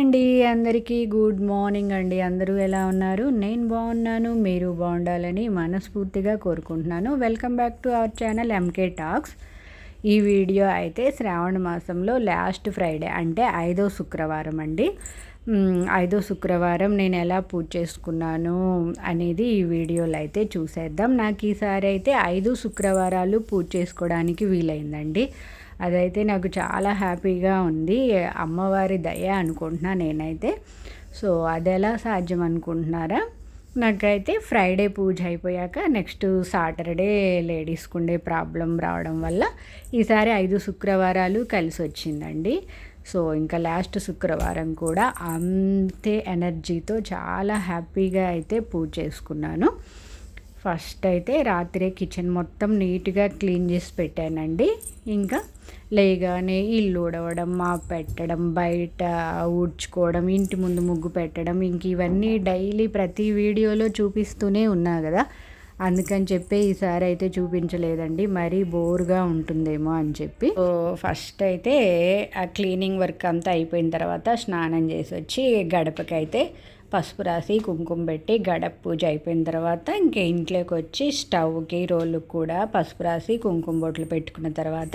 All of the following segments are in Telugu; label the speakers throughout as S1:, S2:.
S1: అండి అందరికీ గుడ్ మార్నింగ్ అండి. అందరూ ఎలా ఉన్నారు? నేను బాగున్నాను మీరు బాగుండాలని మనస్ఫూర్తిగా కోరుకుంటున్నాను. Welcome back to our channel MK talks ఈ వీడియో అయితే శ్రావణ మాసంలో లాస్ట్ ఫ్రైడే అంటే ఐదో శుక్రవారం అండి. ఐదో శుక్రవారం నేను ఎలా పూజ చేసుకున్నాను అనేది ఈ వీడియోలో అయితే చూసేద్దాం. నాకు ఈసారి అయితే ఐదు శుక్రవారాలు పూజ చేసుకోవడానికి వీలైందండి. అదైతే నాకు చాలా హ్యాపీగా ఉంది. అమ్మవారి దయ అనుకుంటున్నా నేనైతే. సో అది ఎలా సాధ్యం అనుకుంటున్నారా? నాకైతే ఫ్రైడే పూజ అయిపోయాక నెక్స్ట్ సాటర్డే లేడీస్కి ఉండే ప్రాబ్లం రావడం వల్ల ఈసారి ఐదు శుక్రవారాలు కలిసి వచ్చిందండి సో ఇంకా లాస్ట్ శుక్రవారం కూడా అంతే ఎనర్జీతో చాలా హ్యాపీగా అయితే పూజ చేసుకున్నాను. ఫస్ట్ అయితే రాత్రే కిచెన్ మొత్తం నీట్గా క్లీన్ చేసి పెట్టానండి. ఇంకా లేగానే ఇల్లు ఊడవడం మా పెట్టడం బయట ఊడ్చుకోవడం ఇంటి ముందు ముగ్గు పెట్టడం ఇంక ఇవన్నీ డైలీ ప్రతి వీడియోలో చూపిస్తూనే ఉన్నా కదా. అందుకని చెప్పి ఈసారి అయితే చూపించలేదండి. మరీ బోర్గా ఉంటుందేమో అని చెప్పి. ఫస్ట్ అయితే ఆ క్లీనింగ్ వర్క్ అంతా అయిపోయిన తర్వాత స్నానం చేసి వచ్చి గడపకైతే పసుపు రాసి కుంకుమ పెట్టి గడప పూజ అయిపోయిన తర్వాత ఇంకా ఇంట్లోకి వచ్చి స్టవ్కి రోళ్ళకి కూడా పసుపు రాసి కుంకుమ బొట్లు పెట్టుకున్న తర్వాత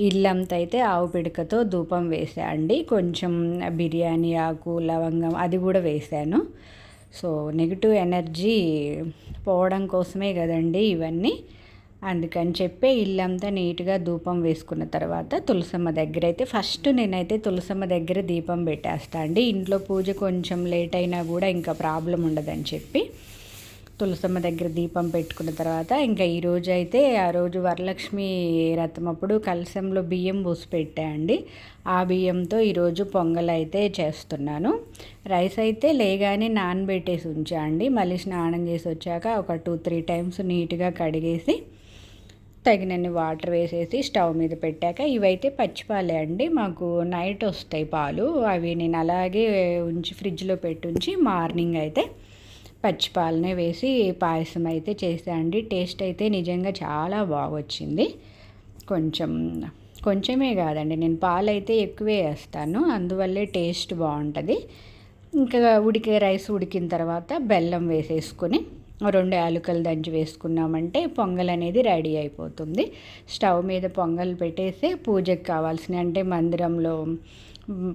S1: ఇల్లంతా అయితే ఆవు పిడకతో ధూపం వేసాండి కొంచెం బిర్యానీ ఆకు లవంగం అది కూడా వేసాను సో నెగిటివ్ ఎనర్జీ పోవడం కోసమే కదండి ఇవన్నీ. అందుకని చెప్పి ఇల్లంతా నీట్గా ధూపం వేసుకున్న తర్వాత తులసమ్మ దగ్గర అయితే ఫస్ట్ నేనైతే తులసమ్మ దగ్గర దీపం పెట్టేస్తా అండి. ఇంట్లో పూజ కొంచెం లేట్ అయినా కూడా ఇంకా ప్రాబ్లం ఉండదని చెప్పి తులసమ్మ దగ్గర దీపం పెట్టుకున్న తర్వాత ఇంకా ఈరోజు అయితే ఆ రోజు వరలక్ష్మి రథం అప్పుడు కలశంలో బియ్యం పోసి పెట్టాయండి ఆ బియ్యంతో ఈరోజు పొంగల్ అయితే చేస్తున్నాను. రైస్ అయితే లేగానే నానబెట్టేసి ఉంచా అండి. మళ్ళీ స్నానం చేసి వచ్చాక ఒక టూ త్రీ టైమ్స్ నీట్గా కడిగేసి తగినన్ని వాటర్ వేసేసి స్టవ్ మీద పెట్టాక ఇవైతే పచ్చిపాలే అండి. మాకు నైట్ వస్తాయి పాలు. అవి నేను అలాగే ఉంచి ఫ్రిడ్జ్లో పెట్టుంచి మార్నింగ్ అయితే పచ్చిపాలనే వేసి పాయసం అయితే చేసాండి టేస్ట్ అయితే నిజంగా చాలా బాగొచ్చింది. కొంచెం కొంచెమే కాదండి. నేను పాలు అయితే ఎక్కువే వేస్తాను. అందువల్లే టేస్ట్ బాగుంటుంది. ఇంకా ఉడికే రైస్ ఉడికిన తర్వాత బెల్లం వేసేసుకొని రెండు యాలకులు దంచి వేసుకున్నామంటే పొంగల్ అనేది రెడీ అయిపోతుంది. స్టవ్ మీద పొంగల్ పెట్టేసి పూజకి కావాల్సిన అంటే మందిరంలో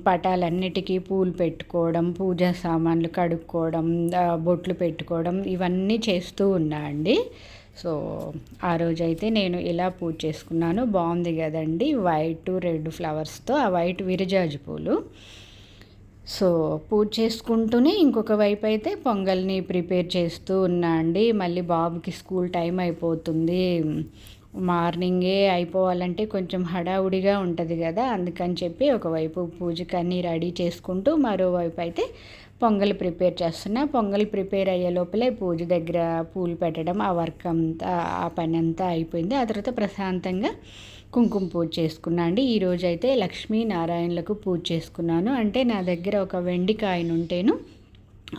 S1: పటాలన్నిటికీ పూలు పెట్టుకోవడం పూజా సామాన్లు కడుక్కోవడం బొట్లు పెట్టుకోవడం ఇవన్నీ చేస్తూ ఉన్నా అండి. సో ఆ రోజైతే నేను ఇలా పూజ చేసుకున్నాను. బాగుంది కదండి. వైట్ రెడ్ ఫ్లవర్స్తో ఆ వైట్ విరజాజు పూలు. సో పూజ చేసుకుంటూనే ఇంకొక వైపు అయితే పొంగల్ని ప్రిపేర్ చేస్తూ ఉన్నా అండి. మళ్ళీ బాబుకి స్కూల్ టైం అయిపోతుంది. మార్నింగే అయిపోవాలంటే కొంచెం హడావుడిగా ఉంటుంది కదా. అందుకని చెప్పి ఒకవైపు పూజకన్నీ రెడీ చేసుకుంటూ మరోవైపు అయితే పొంగల్ ప్రిపేర్ చేస్తున్నా. పొంగల్ ప్రిపేర్ అయ్యే లోపలే పూజ దగ్గర పూలు పెట్టడం ఆ వర్క్ అంతా ఆ పని అంతా అయిపోయింది. ఆ తర్వాత ప్రశాంతంగా కుంకుమ పూజ చేసుకున్నా అండి. ఈరోజు అయితే లక్ష్మీనారాయణలకు పూజ చేసుకున్నాను. అంటే నా దగ్గర ఒక వెండి ఉంటేను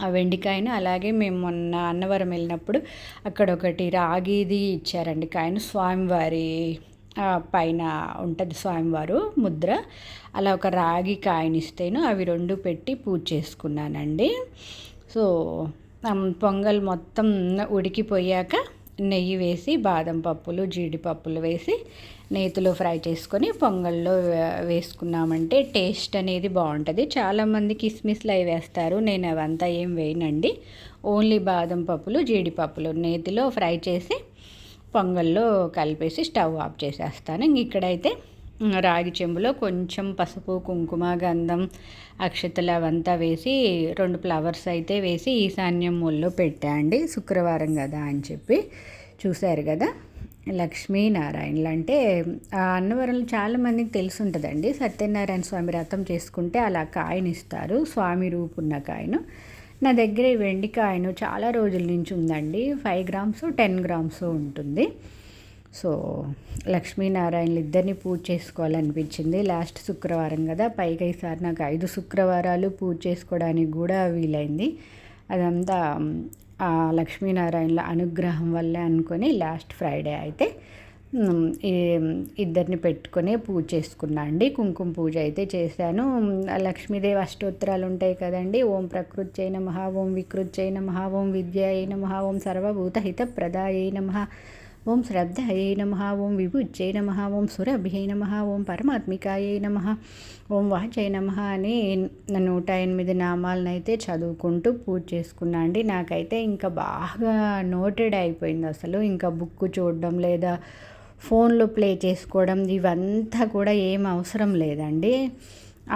S1: ఆ వెండికాయను అలాగే మేము మొన్న అన్నవరం వెళ్ళినప్పుడు అక్కడ ఒకటి రాగిది ఇచ్చారండి. కాయను స్వామివారి పైన ఉంటుంది స్వామివారు ముద్ర. అలా ఒక రాగి కాయనిస్తేను అవి రెండు పెట్టి పూజ చేసుకున్నానండి. సో పొంగల్ మొత్తం ఉడికిపోయాక నెయ్యి వేసి బాదం పప్పులు జీడిపప్పులు వేసి నేతిలో ఫ్రై చేసుకొని పొంగల్లో వేసుకున్నామంటే టేస్ట్ అనేది బాగుంటుంది. చాలామంది కిస్మిస్లు అవి వేస్తారు నేను అవంతా ఏం వేయనండి. ఓన్లీ బాదం పప్పులు జీడిపప్పులు నేతిలో ఫ్రై చేసి పొంగల్లో కలిపేసి స్టవ్ ఆఫ్ చేసేస్తాను. ఇంక ఇక్కడైతే రాగి చెంబులో కొంచెం పసుపు కుంకుమ గంధం అక్షతలు అవంతా వేసి రెండు ఫ్లవర్స్ అయితే వేసి ఈశాన్యం మూల్లో పెట్టా అండి. శుక్రవారం కదా అని చెప్పి చూశారు కదా. లక్ష్మీనారాయణలు అంటే ఆ అన్నవరంలో చాలామందికి తెలిసి ఉంటుందండి సత్యనారాయణ స్వామి రథం చేసుకుంటే అలా కాయనిస్తారు. స్వామి రూపున్న కాయను. నా దగ్గర ఈ వెండికాయను చాలా రోజుల నుంచి ఉందండి. ఫైవ్ గ్రామ్స్ టెన్ గ్రామ్స్ ఉంటుంది. సో లక్ష్మీనారాయణలు ఇద్దరిని పూజ చేసుకోవాలనిపించింది. లాస్ట్ శుక్రవారం కదా పైగా ఈసారి నాకు ఐదు శుక్రవారాలు పూజ చేసుకోవడానికి కూడా వీలైంది. అదంతా లక్ష్మీనారాయణల అనుగ్రహం వల్లే అనుకొని లాస్ట్ ఫ్రైడే అయితే ఇద్దరిని పెట్టుకొని పూజ చేసుకున్నా అండి. కుంకుమ పూజ అయితే చేశాను. లక్ష్మీదేవి అష్టోత్తరాలు ఉంటాయి కదండి. ఓం ప్రకృత్యై నమ ఓం వికృత్యై నమ ఓం విద్యాయ నమ ఓం సర్వభూత హిత ప్రదాయ నమ ఓం శ్రద్ధయే నమ ఓం విభుజ్యై నమ ఓం సురభ్యై నమ ఓం పరమాత్మికాయై నమ ఓం వాచై నమ అని నూట ఎనిమిది నామాలను అయితే చదువుకుంటూ పూజ చేసుకున్నా అండి. నాకైతే ఇంకా బాగా నోటెడ్ అయిపోయింది అసలు. ఇంకా బుక్ చూడడం లేదా ఫోన్లో ప్లే చేసుకోవడం ఇవంతా కూడా ఏం అవసరం లేదండి.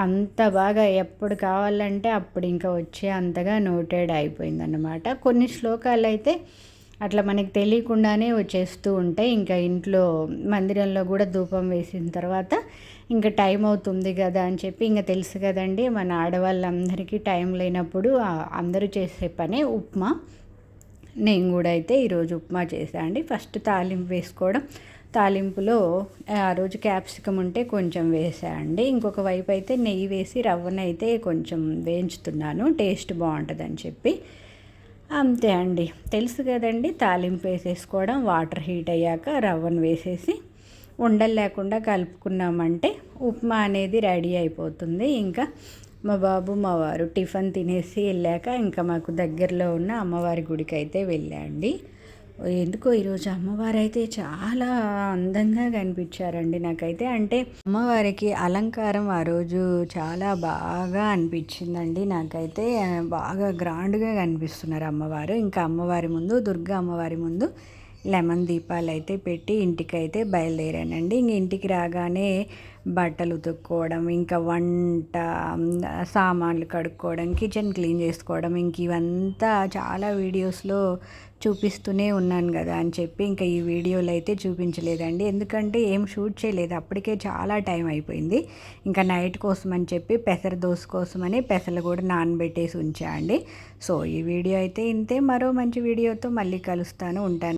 S1: అంత బాగా ఎప్పుడు కావాలంటే అప్పుడు ఇంకా వచ్చే అంతగా నోటెడ్ అయిపోయిందన్నమాట. కొన్ని శ్లోకాలు అయితే అట్లా మనకి తెలియకుండానే వచ్చేస్తూ ఉంటాయి. ఇంకా ఇంట్లో మందిరంలో కూడా ధూపం వేసిన తర్వాత ఇంకా టైం అవుతుంది కదా అని చెప్పి ఇంకా తెలుసు కదండి. మన ఆడవాళ్ళందరికీ టైం లేనప్పుడు అందరూ చేసే పనే ఉప్మా. నేను కూడా అయితే ఈరోజు ఉప్మా చేశాను అండి ఫస్ట్ తాలింపు వేసుకోవడం. తాలింపులో ఆ రోజు క్యాప్సికమ్ ఉంటే కొంచెం వేసాయండి. ఇంకొక వైపు అయితే నెయ్యి వేసి రవ్వనైతే కొంచెం వేయించుతున్నాను. టేస్ట్ బాగుంటుందని చెప్పి. అంతే అండి. తెలుసు కదండి తాలింపు వేసేసుకోవడం వాటర్ హీట్ అయ్యాక రవ్వను వేసేసి ఉండలు లేకుండా కలుపుకున్నామంటే ఉప్మా అనేది రెడీ అయిపోతుంది. ఇంకా మా బాబు మా వారు టిఫిన్ తినేసి వెళ్ళాక ఇంకా మాకు దగ్గరలో ఉన్న అమ్మవారి గుడికి అయితే వెళ్ళండి. ఎందుకో ఈరోజు అమ్మవారు అయితే చాలా అందంగా కనిపించారండి నాకైతే. అంటే అమ్మవారికి అలంకారం ఆ రోజు చాలా బాగా అనిపించిందండి నాకైతే. బాగా గ్రాండ్గా కనిపిస్తున్నారు అమ్మవారు. ఇంకా అమ్మవారి ముందు దుర్గా అమ్మవారి ముందు లెమన్ దీపాలు అయితే పెట్టి ఇంటికైతే బయలుదేరానండి. ఇంక ఇంటికి రాగానే బట్టలు ఉతుక్కోవడం ఇంకా వంట సామాన్లు కడుక్కోవడం కిచెన్ క్లీన్ చేసుకోవడం ఇంక ఇవంతా చాలా వీడియోస్లో చూపిస్తూనే ఉన్నాను కదా అని చెప్పి ఇంకా ఈ వీడియోలో అయితే చూపించలేదండి. ఎందుకంటే ఏం షూట్ చేయలేదు. అప్పటికే చాలా టైం అయిపోయింది. ఇంకా నైట్ కోసం అని చెప్పి పెసర దోశ కోసమని పెసలు కూడా నానబెట్టేసి ఉంచా అండి సో ఈ వీడియో అయితే ఇంతే. మరో మంచి వీడియోతో మళ్ళీ కలుస్తాను. ఉంటాను.